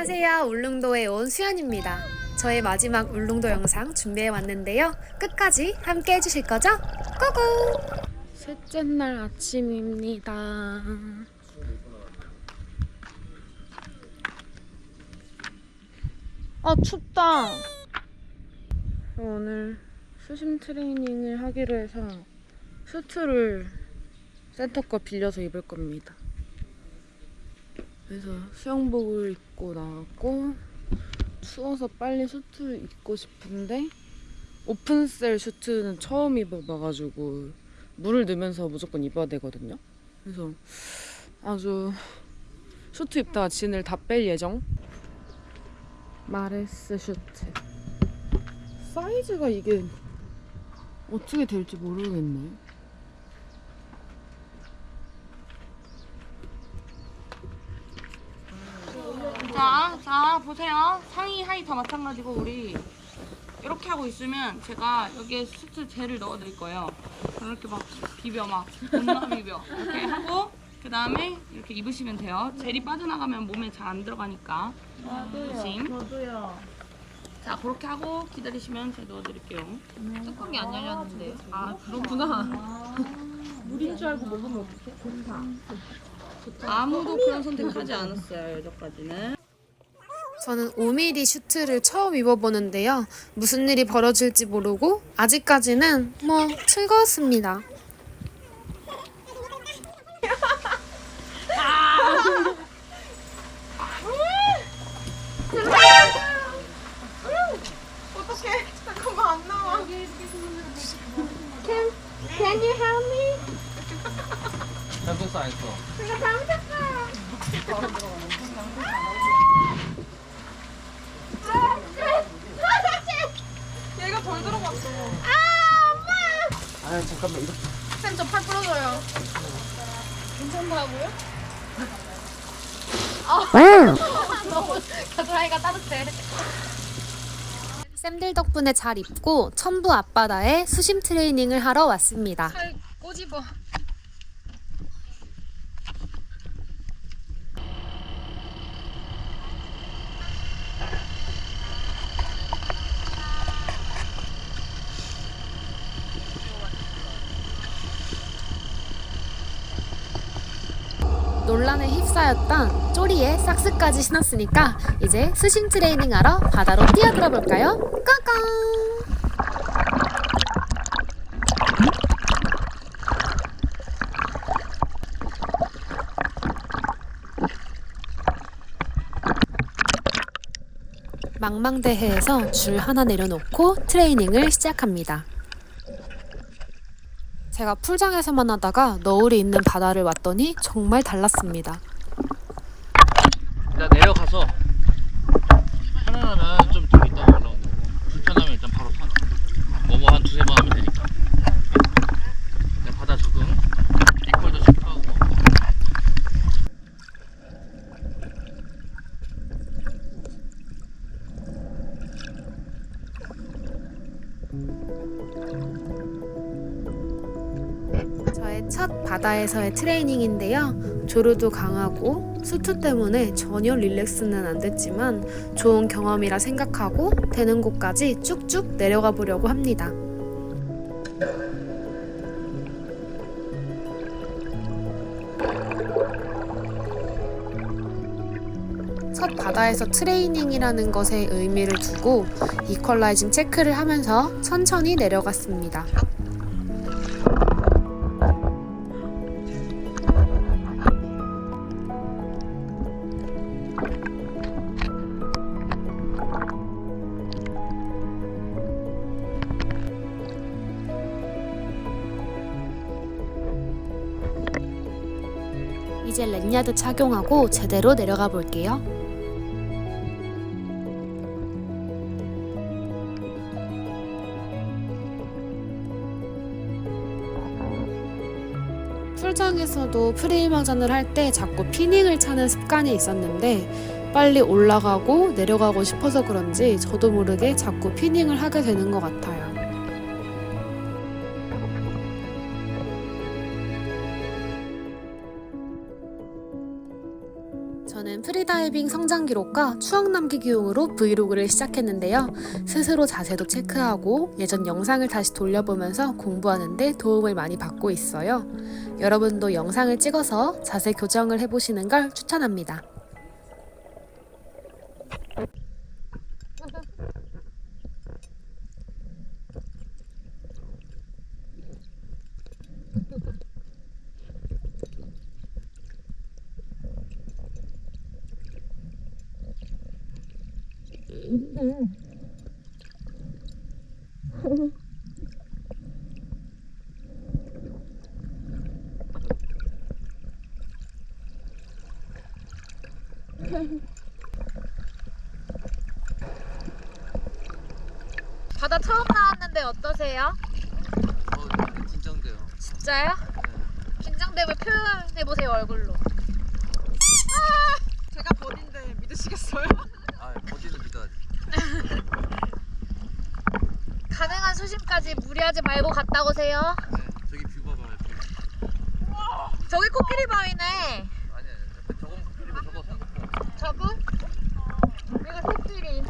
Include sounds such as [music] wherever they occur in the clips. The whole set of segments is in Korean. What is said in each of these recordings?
안녕하세요. 울릉도에 온 수연입니다. 저의 마지막 울릉도 영상 준비해 왔는데요. 끝까지 함께 해주실 거죠? 고고! 셋째 날 아침입니다. 아 춥다. 오늘 수심 트레이닝을 하기로 해서 수트를 센터 거 빌려서 입을 겁니다. 그래서 수영복을 입고 나왔고 추워서 빨리 슈트를 입고 싶은데 오픈셀 슈트는 처음 입어봐가지고 물을 넣으면서 무조건 입어야 되거든요. 그래서 아주 슈트 입다가 진을 다 뺄 예정. 마레스 슈트. 사이즈가 이게 어떻게 될지 모르겠네. 자, 자 보세요. 상의 하의 다 마찬가지고 우리 이렇게 하고 있으면 제가 여기에 수트 젤을 넣어드릴 거예요. 이렇게 막 비벼 막 겁나 비벼 이렇게 하고 그 다음에 이렇게 입으시면 돼요. 젤이 빠져나가면 몸에 잘 안 들어가니까 조심. 저도요. 자 그렇게 하고 기다리시면 제가 넣어드릴게요. 뚜껑이 안 열렸는데. 아 그렇구나. 물인 줄 알고 먹으면 어떡해? 좋다. 아무도 그런 선택하지 않았어요 여기까지는. 저는 5mm 슈트를 처음 입어보는데요. 무슨 일이 벌어질지 모르고 아직까지는 뭐 즐거웠습니다. 어떡해? 잠깐만 아 잠깐만 이렇게 쌤저팔 부러져요. 괜찮다고요? 겨드랑이가 따뜻해. 쌤들 덕분에 잘 입고 천부 앞바다에 수심 트레이닝을 하러 왔습니다. 팔 꼬집어. 논란에 휩싸였던 쪼리에 삭스까지 신었으니까 이제 수심 트레이닝 하러 바다로 뛰어들어 볼까요? 까까! 망망대해에서 줄 하나 내려놓고 트레이닝을 시작합니다. 제가 풀장에서만 하다가 너울이 있는 바다를 왔더니 정말 달랐습니다. 첫 바다에서의 트레이닝인데요. 조류도 강하고 수트 때문에 전혀 릴렉스는 안 됐지만 좋은 경험이라 생각하고 되는 곳까지 쭉쭉 내려가 보려고 합니다. 첫 바다에서 트레이닝이라는 것에 의미를 두고 이퀄라이징 체크를 하면서 천천히 내려갔습니다. 랜야드 착용하고 제대로 내려가 볼게요. 풀장에서도 프레임 화전을 할 때 자꾸 피닝을 차는 습관이 있었는데 빨리 올라가고 내려가고 싶어서 그런지 저도 모르게 자꾸 피닝을 하게 되는 것 같아요. 프리다이빙 성장 기록과 추억 남기기용으로 브이로그를 시작했는데요. 스스로 자세도 체크하고 예전 영상을 다시 돌려보면서 공부하는데 도움을 많이 받고 있어요. 여러분도 영상을 찍어서 자세 교정을 해보시는 걸 추천합니다. 바다 처음 나왔는데 어떠세요? 어, 긴장돼요. 진짜요? 긴장됨을 표현해 보세요 얼굴로 제가 버딘데 믿으시겠어요? 아, 버디는 믿어야지. 수심까지 무리하지 말고 갔다 오세요 네, 저기 뷰 봐봐요. 뷰. 저기 코끼리 바위네 아니, 아니, 저건 그리고 저거 생각보다. 저분? 여기가 코끼리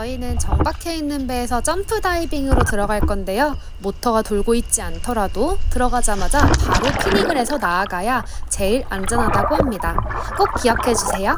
저희는 정박해 있는 배에서 점프 다이빙으로 들어갈 건데요. 모터가 돌고 있지 않더라도 들어가자마자 바로 피닝을 해서 나아가야 제일 안전하다고 합니다. 꼭 기억해 주세요.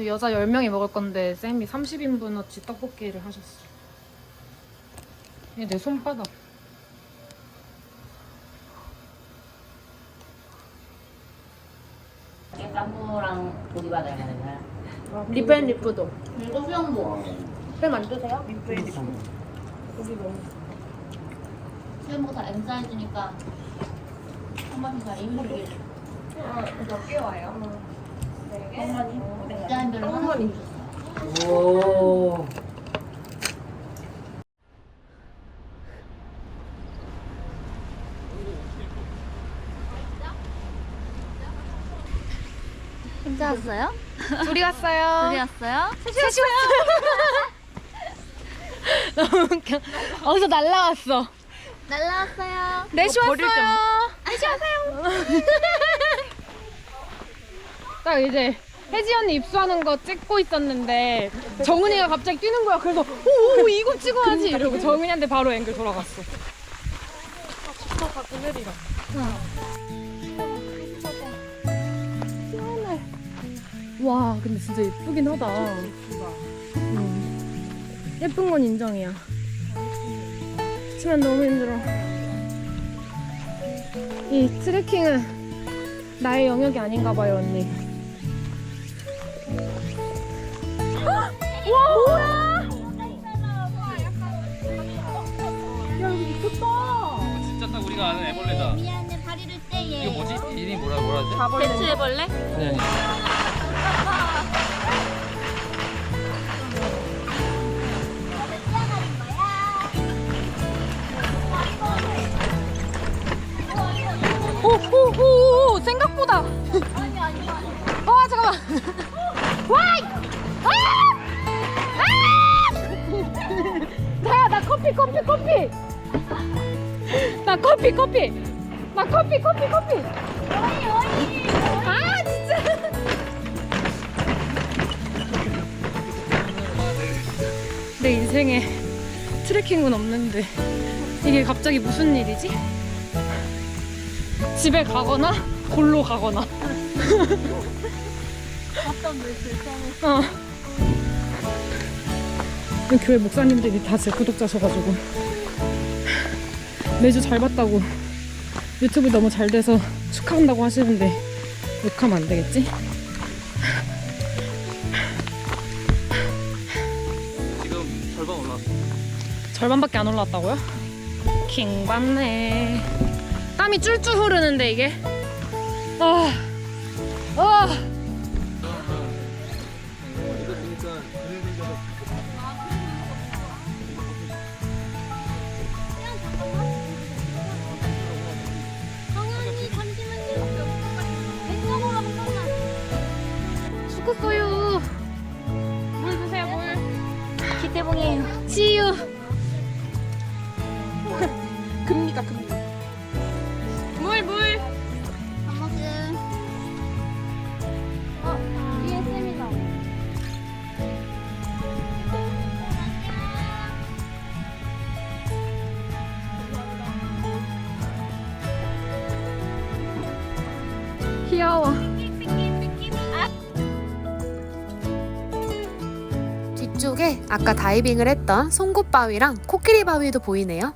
저희 여자 10명이 먹을 건데 쌤이 30인분어치 떡볶이를 하셨어. 얘내 손바닥. 깜부랑 고기 받아야 되나? 리프앤 리프도. 이거 수영복. 쌤안 드세요? 수영복 다 M 사이즈니까 한 번씩 다 인물이 몇개 와요? 디자인별로 오. 혼자 왔어요? 둘이 왔어요. [laughs] 둘이 왔어요? 셋이 왔어. [laughs] 너무 웃겨. 어디서 날라왔어. 날라왔어요. 넷이 왔어요. 넷이 왔어요. [laughs] 딱 이제 혜지 언니 입수하는 거 찍고 있었는데 정은이가 갑자기 뛰는 거야. 그래서 오, 오 이거 찍어야지 이러고 정은이한테 바로 앵글 돌아갔어. 시원해. 와 근데 진짜 예쁘긴 하다. 음. 예쁜 건 인정이야. 하지만 너무 힘들어. 이 트레킹은 나의 영역이 아닌가 봐요, 언니. 뭐라 하지? 배추해벌레? 아니 아니. 오, 오, 오, 생각보다. 아, 잠깐만. 와이! 아! 아! 자야, 나 커피, 커피, 커피. 나 커피, 커피. 나 커피, 커피, 커피. 아, 진짜. 내 인생에 트레킹은 없는데 이게 갑자기 무슨 일이지? 집에 가거나 골로 가거나. 어. 교회 목사님들이 다 제 구독자셔가지고 매주 잘 봤다고 유튜브 너무 잘 돼서 축하한다고 하시는데 욕하면 안 되겠지? 지금 절반 올라왔어. 절반밖에 안 올라왔다고요? 킹 받네. 땀이 쫄쫄 흐르는데 이게. 아, 아. 금리가 금리. 물 물. 밥 먹음. 어, 위에 쌤이다. 귀여워. 뒤쪽에 아까 다이빙을 했던 송곳바위랑 코끼리 바위도 보이네요.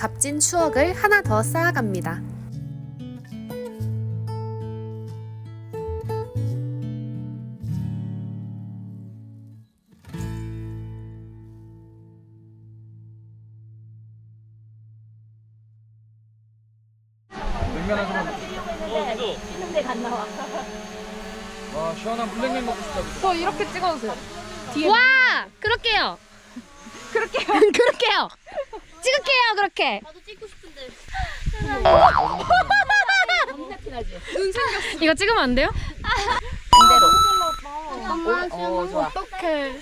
값진 추억을 하나 더 쌓아갑니다. 냉면 한 사람. 어, 그죠? 근데 갔나 와. 와, 시원한 물냉면 먹고 싶다. 그죠? 저 이렇게 찍어주세요. 와, 그렇게요. 그렇게요. [laughs] 그렇게요. 찍을게요, 그렇게. 나도 찍고 싶은데. [laughs] 이거 찍으면 안 돼요? 잠깐만. 어, 좋아. 어떡해.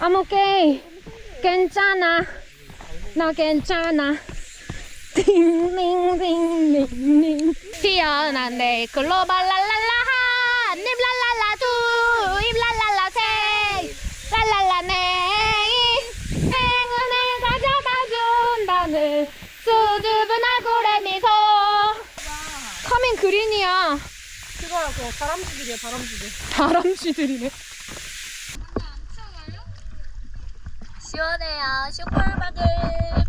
I'm okay. 괜찮아. 나 괜찮아. 띵띵띵띵띵. 피어난 내 글로벌 랄랄라하. 님 랄랄라 두. 입 랄랄라 세. 랄랄라 네. 행운을 가져다 준다는 수줍은 얼굴의 미소. 아니야. 그거야, 그거. 다람쥐들이야, 다람쥐들. 다람쥐들이네. 시원해요. 슈퍼바글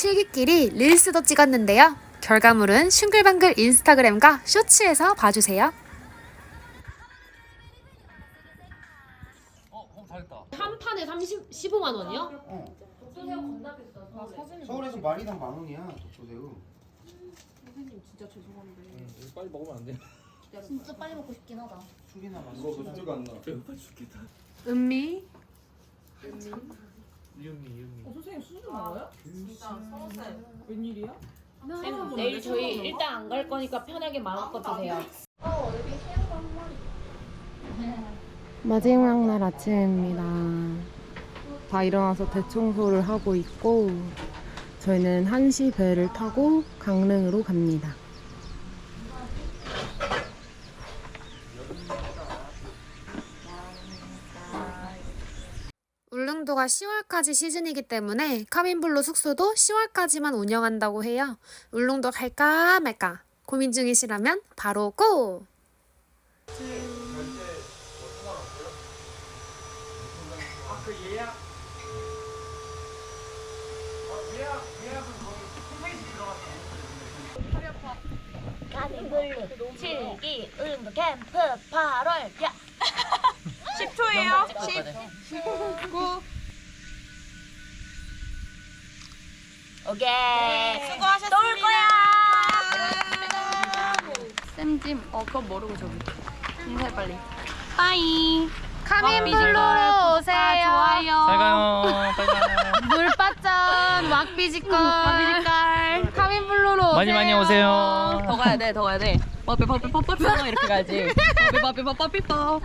7기끼리 릴스도 찍었는데요. 결과물은 싱글방글 인스타그램과 쇼츠에서 봐주세요. 어, 어. 한 판에 30, 15만 원이요? 서울에서 마리당 만 원이야 독초새우. 빨리 먹으면 안 돼. 진짜 빨리 먹고 싶긴 하다. 술이나 마시. 이거 소주가 안 나. 은미 유미 유미. 내일 저희 일단 안 갈 거니까 편하게 마음껏 드세요. 마지막 날 아침입니다. 다 일어나서 대청소를 하고 있고 저희는 1시 배를 타고 강릉으로 갑니다. 울릉도가 10월까지 시즌이기 때문에 카민블루 숙소도 10월까지만 운영한다고 해요. 울릉도 갈까 말까 고민 중이시라면 바로 고! 가는블루 7기 울릉도 캠프 8월 야 10초예요. 10. 오케이. 수고하셨습니다. 또 올 거야. 쌤짐. 어, 그건 모르고 저기. 인사해 빨리. 빠이. 카민블루로 오세요. 좋아요. 잘 가요. 빨리 가요. 물바전, 왁비지컬. 왁비지컬. 카민블루로 오세요. 많이 많이 오세요. 더 가야 돼, 더 가야 돼. 빠삐 빠삐 빠삐 빠 이렇게. 빠삐 빠삐 빠삐 빠삐 빠.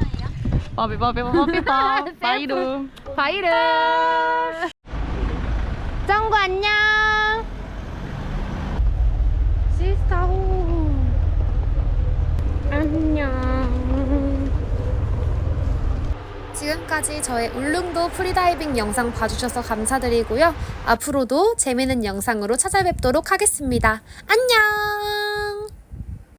빠삐 빠삐 빠삐 빠. 빠이루. 바이르. 짱구 안녕. 시스타호. 안녕. 지금까지 저의 울릉도 프리다이빙 영상 봐주셔서 감사드리고요. 앞으로도 재미있는 영상으로 찾아뵙도록 하겠습니다. 안녕!